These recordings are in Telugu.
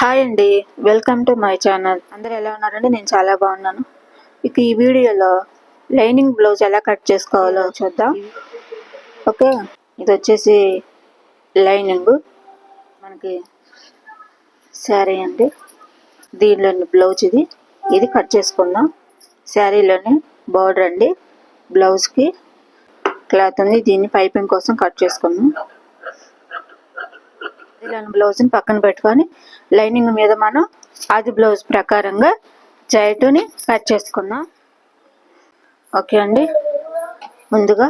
హాయ్ అండి వెల్కమ్ టు మై ఛానల్ అందరు ఎలా ఉన్నారండి? నేను చాలా బాగున్నాను. ఇక ఈ వీడియోలో లైనింగ్ బ్లౌజ్ ఎలా కట్ చేసుకోవాలో చూద్దాం. ఓకే ఇది వచ్చేసి లైనింగ్. మనకి శారీ అండి. దీనిలోని బ్లౌజ్ ఇది. ఇది కట్ చేసుకుందాం. శారీలోని బార్డర్ అండి. బ్లౌజ్కి క్లాత్ ఉంది. దీన్ని పైపింగ్ కోసం కట్ చేసుకుందాం. ఇలాంటి బ్లౌజ్ని పక్కన పెట్టుకొని లైనింగ్ మీద మనం అది బ్లౌజ్ ప్రకారంగా జాయిట్ని కట్ చేసుకుందాం. ఓకే అండి. ముందుగా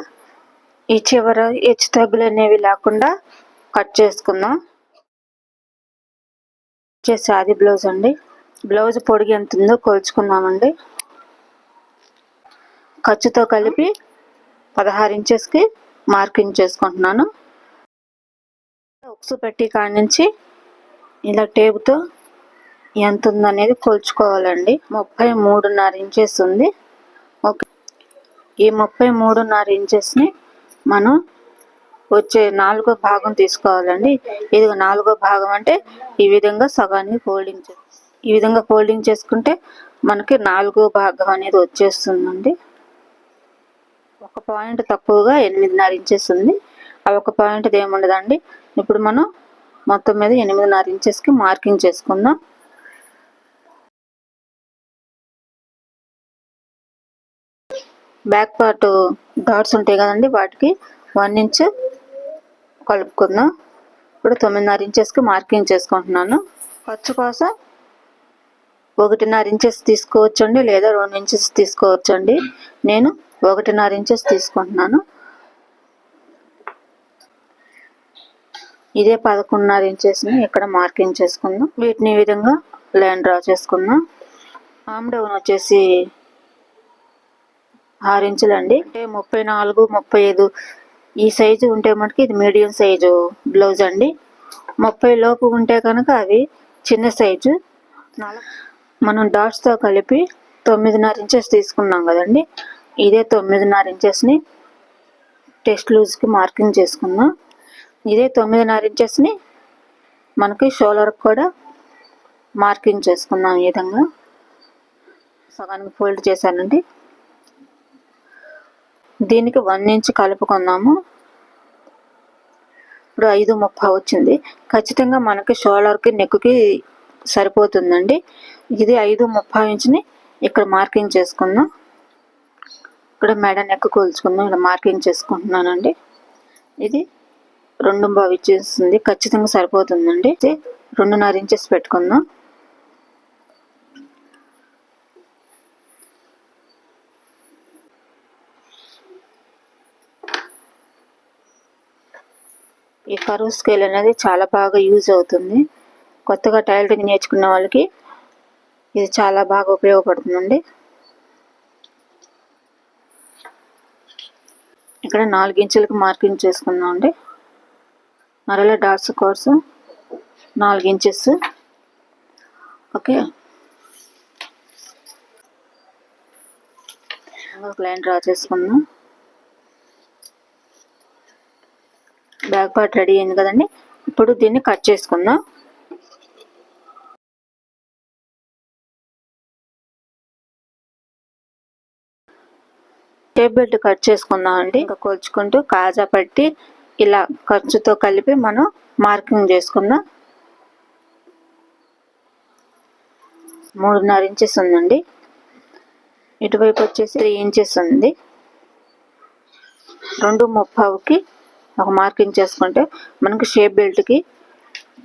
ఈ చివర హెచ్చు తగ్గులు అనేవి లేకుండా కట్ చేసుకుందాం. వచ్చేసి ఆది బ్లౌజ్ అండి. బ్లౌజ్ పొడిగి ఎంత ఉందో కొలుచుకుందామండి. ఖర్చుతో కలిపి పదహారు ఇంచెస్కి మార్కింగ్ చేసుకుంటున్నాను. బుక్స్ పెట్టి కాడి నుంచి ఇలా టేపుతో ఎంత ఉందనేది కొలుచుకోవాలండి. ముప్పై మూడున్నర ఇంచెస్ ఉంది. ఓకే. ఈ ముప్పై మూడున్నర ఇంచెస్ని మనం వచ్చే నాలుగో భాగం తీసుకోవాలండి. ఇది నాలుగో భాగం అంటే ఈ విధంగా సగానికి ఫోల్డింగ్ ఈ విధంగా ఫోల్డింగ్ చేసుకుంటే మనకి నాలుగో భాగం అనేది వచ్చేస్తుందండి. ఒక పాయింట్ తక్కువగా ఎనిమిదిన్నర ఇంచెస్ ఉంది. ఆ ఒక పాయింట్ ఏముండదండి? ఇప్పుడు మనం మొత్తం మీద ఎనిమిదిన్నర ఇంచెస్కి మార్కింగ్ చేసుకుందాం. బ్యాక్ పార్ట్ డాట్స్ ఉంటాయి కదండి వాటికి వన్ ఇంచ్ కలుపుకుందాం. ఇప్పుడు తొమ్మిదిన్నర ఇంచెస్కి మార్కింగ్ చేసుకుంటున్నాను. ఖర్చు కోసం ఒకటిన్నర ఇంచెస్ తీసుకోవచ్చండి లేదా రెండు ఇంచెస్ తీసుకోవచ్చండి. నేను ఒకటిన్నర ఇంచెస్ తీసుకుంటున్నాను. ఇదే పదకొండున్నర ఇంచెస్ని ఇక్కడ మార్కింగ్ చేసుకుందాం. వీటిని ఈ విధంగా లైన్ డ్రా చేసుకుందాం. ఆమ్ డౌన్ వచ్చేసి ఆరు ఇంచులు అండి అంటే ముప్పై నాలుగు ముప్పై ఐదు ఈ సైజు ఉంటే మనకి ఇది మీడియం సైజు బ్లౌజ్ అండి. ముప్పై లోపు ఉంటే కనుక అవి చిన్న సైజు. మనం డాట్స్తో కలిపి తొమ్మిదిన్నర ఇంచెస్ తీసుకున్నాం కదండి. ఇదే తొమ్మిదిన్నర ఇంచెస్ని టెస్ట్ లూజ్కి మార్కింగ్ చేసుకుందాం. ఇదే తొమ్మిదిన్నర ఇంచెస్ని మనకి షోల్డర్కి కూడా మార్కింగ్ చేసుకుందాం ఈ విధంగా. సగానికి ఫోల్డ్ చేశానండి. దీనికి వన్ ఇంచ్ కలుపుకుందాము. ఇప్పుడు ఐదు ముప్పై వచ్చింది. ఖచ్చితంగా మనకి షోలర్కి నెక్కి సరిపోతుందండి. ఇది ఐదు ముప్పై ఇంచుని ఇక్కడ మార్కింగ్ చేసుకుందాం. ఇక్కడ మెడ నెక్ కూల్చుకుందాం. ఇలా మార్కింగ్ చేసుకుంటున్నానండి. ఇది రెండు బావి ఇచ్చేస్తుంది. ఖచ్చితంగా సరిపోతుందండి. రెండున్నర ఇంచెస్ పెట్టుకుందాం. ఈ కరువు స్కేల్ అనేది చాలా బాగా యూజ్ అవుతుంది. కొత్తగా టైలరింగ్ నేర్చుకున్న వాళ్ళకి ఇది చాలా బాగా ఉపయోగపడుతుందండి. ఇక్కడ నాలుగు ఇంచులకు మార్కింగ్ చేసుకుందాం అండి మరలా డాట్స్ స్కోర్స్ నాలుగు ఇంచెస్. ఓకే. ఒక లైన్ డ్రా చేసుకుందాం. బ్యాక్ పార్ట్ రెడీ అయింది కదండి? ఇప్పుడు దీన్ని కట్ చేసుకుందాం. టేప్ బెల్ట్ కట్ చేసుకుందాం అండి ఇంకా కొలుచుకుంటూ కాజా పట్టి ఇలా ఖర్చుతో కలిపి మనం మార్కింగ్ చేసుకుందాం మూడున్నర ఇంచెస్ ఉందండి. ఇటువైపు వచ్చేసి త్రీ ఇంచెస్ ఉంది. రెండు ముప్పావుకి ఒక మార్కింగ్ చేసుకుంటే మనకి షేప్ బెల్ట్కి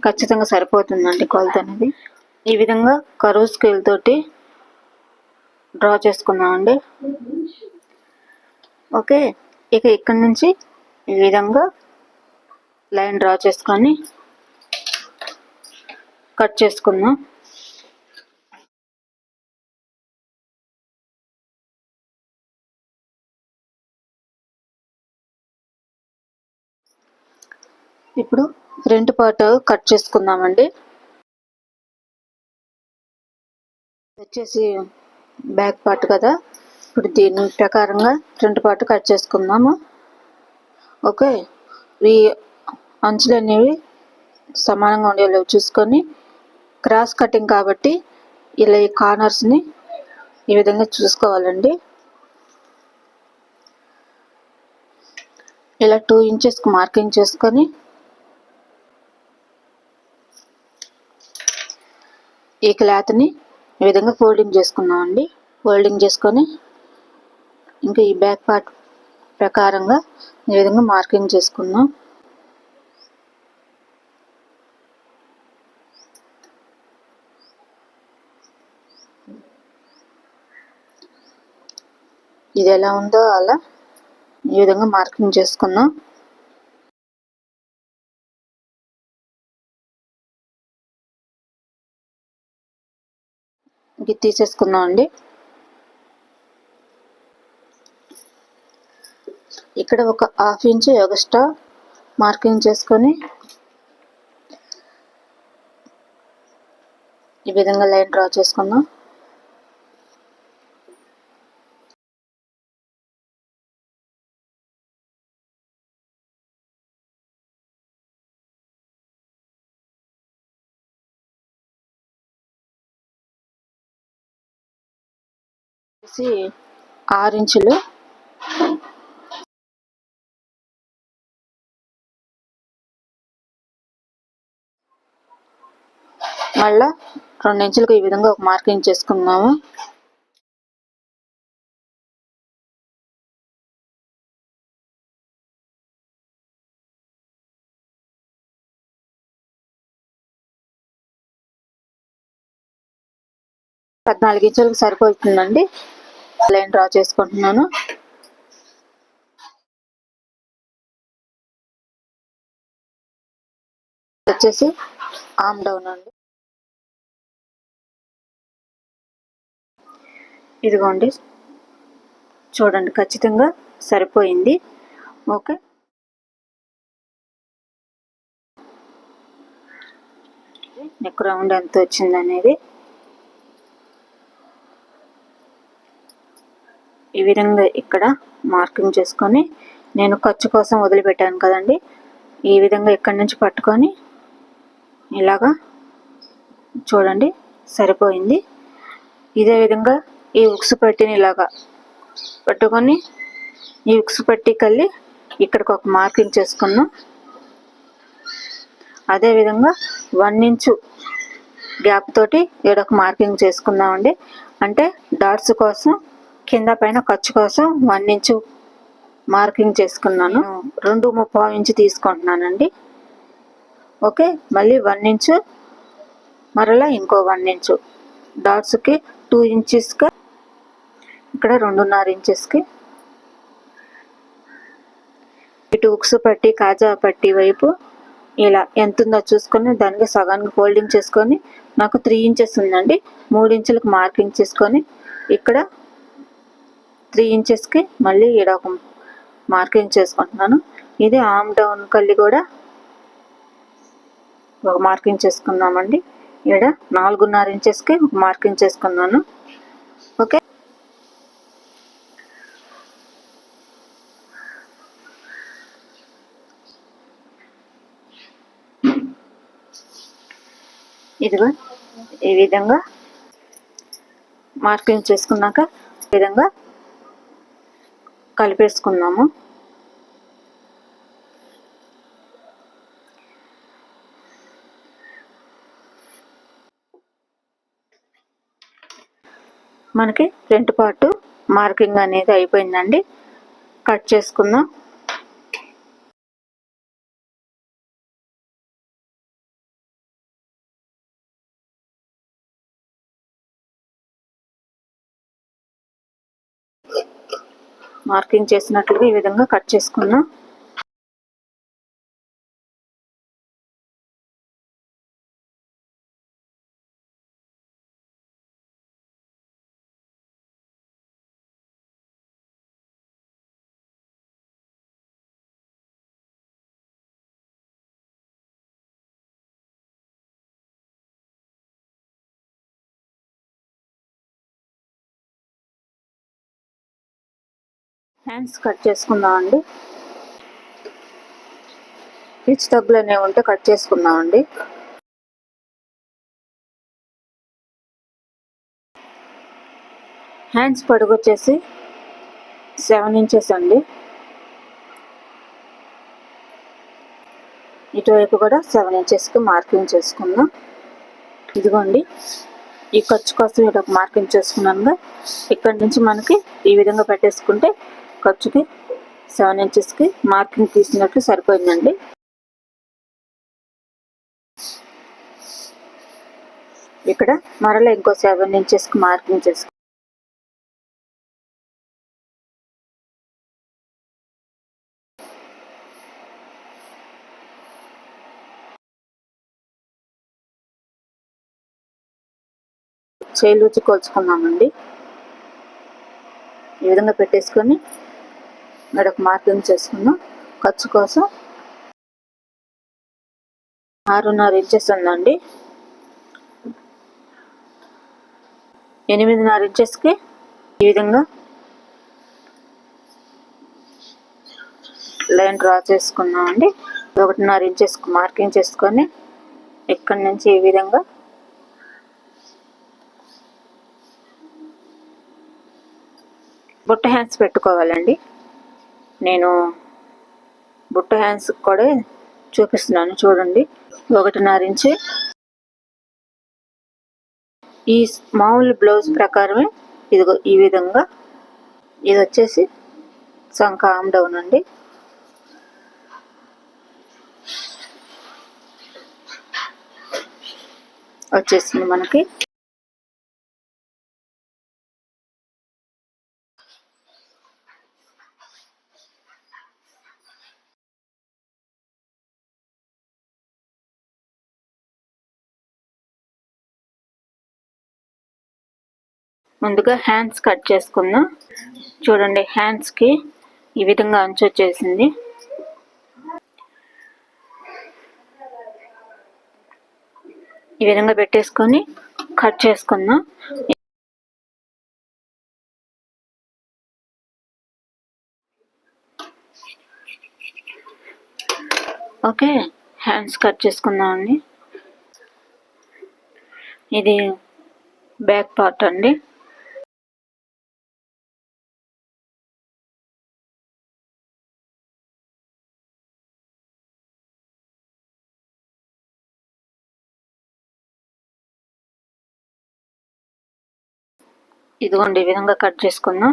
ఖచ్చితంగా సరిపోతుందండి కొలత అనేది. ఈ విధంగా కరువు స్కేల్ తోటి డ్రా చేసుకున్నామండి ఓకే ఇక ఇక్కడ నుంచి ఈ విధంగా లైన్ డ్రా చేసుకొని కట్ చేసుకుందాం. ఇప్పుడు రెండు పార్ట్ కట్ చేసుకుందామండి. వచ్చేసి బ్యాక్ పార్ట్ కదా. ఇప్పుడు దీని ప్రకారంగా రెండు పార్ట్ కట్ చేసుకుందాము. ఓకే. ఈ అంచులు అనేవి సమానంగా ఉండేలా చూసుకొని క్రాస్ కటింగ్ కాబట్టి ఇలా ఈ కార్నర్స్ని ఈ విధంగా చూసుకోవాలండి. ఇలా టూ ఇంచెస్కి మార్కింగ్ చేసుకొని ఈ క్లాత్ని ఈ విధంగా ఫోల్డింగ్ చేసుకున్నామండి. ఫోల్డింగ్ చేసుకొని ఇంకా ఈ బ్యాక్ పార్ట్ ప్రకారంగా ఈ విధంగా మార్కింగ్ చేసుకుందాం ఇది ఎలా ఉందో అలా ఈ విధంగా మార్కింగ్ చేసుకుందాం. ఇది తీసేసుకుందాం అండి. ఇక్కడ ఒక హాఫ్ ఇంచ్ ఎగస్ట్రా మార్కింగ్ చేసుకొని ఈ విధంగా లైన్ డ్రా చేసుకుందాం. ఆరు ఇంచులు మళ్ళా రెండు ఇంచులకు ఈ విధంగా ఒక మార్కింగ్ చేసుకుందాము. పద్నాలుగు ఇంచులకు సరిపోతుందండి. లైన్ డ్రా చేసుకుంటున్నాను. వచ్చేసి ఆమ్ డౌన్ అండి. ఇదిగోండి. చూడండి ఖచ్చితంగా సరిపోయింది. ఓకే. నెక్ రౌండ్ ఎంత వచ్చింది అనేది ఈ విధంగా ఇక్కడ మార్కింగ్ చేసుకొని నేను ఖర్చు కోసం వదిలిపెట్టాను కదండి. ఈ విధంగా ఇక్కడి నుంచి పట్టుకొని ఇలాగా చూడండి సరిపోయింది. ఇదే విధంగా ఈ ఉక్స్ పట్టిని ఇలాగా పట్టుకొని ఈ ఉక్స్ పట్టి కళ్ళి ఇక్కడికి ఒక మార్కింగ్ చేసుకున్నాం. అదేవిధంగా వన్ ఇంచు గ్యాప్ తోటి ఒక మార్కింగ్ చేసుకుందామండి. అంటే డాట్స్ కోసం కింద పైన ఖర్చు కోసం వన్ ఇంచు మార్కింగ్ చేసుకున్నాను. రెండు ముప్పై ఇంచు తీసుకుంటున్నానండి. ఓకే మళ్ళీ వన్ ఇంచు మరలా ఇంకో వన్ ఇంచు. డాట్స్కి టూ ఇంచెస్గా ఇక్కడ రెండున్నర ఇంచెస్కి. ఇటు ఉక్స్ పట్టి కాజా పట్టి వైపు ఇలా ఎంత ఉందో చూసుకొని దానికి సగానికి ఫోల్డింగ్ చేసుకొని నాకు త్రీ ఇంచెస్ ఉందండి. మూడు ఇంచులకు మార్కింగ్ చేసుకొని ఇక్కడ త్రీ ఇంచెస్కి మళ్ళీ ఈడ ఒక మార్కింగ్ చేసుకుంటున్నాను. ఇది ఆమ్ డౌన్ కళ్ళి కూడా ఒక మార్కింగ్ చేసుకుందామండి. ఈడ నాలుగున్నర ఇంచెస్కి ఒక మార్కింగ్ చేసుకున్నాను. ఓకే? ఇదిగో ఈ విధంగా మార్కింగ్ చేసుకున్నాక ఈ విధంగా కలిపేసుకుందాము. మనకి ఫ్రంట్ పార్ట్ మార్కింగ్ అనేది అయిపోయిందండి. కట్ చేసుకుందాం. మార్కింగ్ చేసినట్లుగా ఈ విధంగా కట్ చేసుకున్నాం హ్యాండ్స్ కట్ చేసుకుందామండి. పిచ్ తగ్గులు అనేవి ఉంటే కట్ చేసుకుందామండి. హ్యాండ్స్ పడుగొచ్చేసి సెవెన్ ఇంచెస్ అండి. ఇటువైపు కూడా సెవెన్ ఇంచెస్కి మార్కింగ్ చేసుకుందాం. ఇదిగోండి ఈ ఖర్చు కోసం ఇటు ఒక మార్కింగ్ చేసుకున్నాను ఇక్కడ నుంచి మనకి ఈ విధంగా పెట్టేసుకుంటే ఖర్చుకి సెవెన్ ఇంచెస్కి మార్కింగ్ తీసినట్లు సరిపోయిందండి. ఇక్కడ మరలా ఇంకో సెవెన్ ఇంచెస్కి మార్కింగ్ చేసుకో. చేలూచి కొలుచుకున్నామండి ఈ విధంగా పెట్టేసుకొని మరొక మార్కింగ్ చేసుకున్నాం. ఖర్చు కోసం ఆరున్నర ఇంచెస్ ఉందండి. ఎనిమిదిన్నర ఇంచెస్కి ఈ విధంగా లైన్ డ్రా చేసుకున్నామండి. ఒకటిన్నర ఇంచెస్కి మార్కింగ్ చేసుకొని ఇక్కడి నుంచి ఈ విధంగా బుట్ట హ్యాండ్స్ పెట్టుకోవాలండి. నేను బుట్ట హ్యాండ్స్ కూడా చూపిస్తున్నాను చూడండి. ఒకటిన్నర ఇంచి. ఈ మామూలు బ్లౌజ్ ప్రకారమే ఇదిగో ఈ విధంగా. ఇది వచ్చేసి సంక ఆమ్ డౌన్ అండి. వచ్చేసింది మనకి. ముందుగా హ్యాండ్స్ కట్ చేసుకుందాం. చూడండి హ్యాండ్స్కి ఈ విధంగా అంచు వచ్చేసింది. ఈ విధంగా పెట్టేసుకొని కట్ చేసుకుందాం. ఓకే హ్యాండ్స్ కట్ చేసుకుందాం అండి. ఇది బ్యాక్ పార్ట్ అండి. ఇదిగోండి ఈ విధంగా కట్ చేసుకుందాం.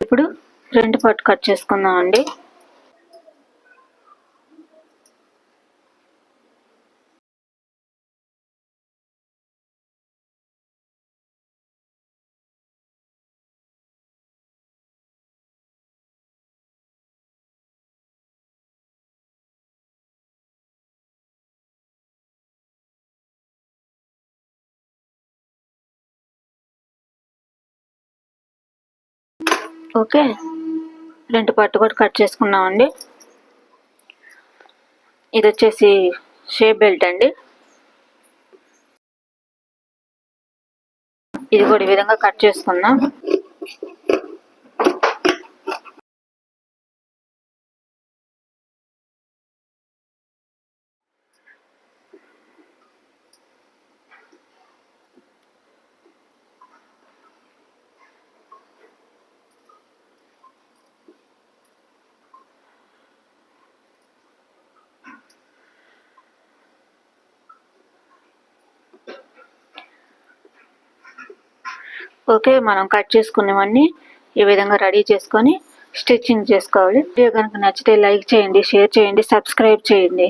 ఇప్పుడు రెండు పార్ట్ కట్ చేసుకుందాం అండి ఓకే. రెండు పట్టు కూడా కట్ చేసుకున్నామండి. ఇది వచ్చేసి షేప్ బెల్ట్ అండి. ఇది కూడా ఈ విధంగా కట్ చేసుకుందాం. ఓకే మనం కట్ చేసుకున్నవన్నీ ఈ విధంగా రెడీ చేసుకొని స్టిచ్చింగ్ చేసుకోవాలి. వీడియో కనుక నచ్చితే లైక్ చేయండి షేర్ చేయండి సబ్స్క్రైబ్ చేయండి.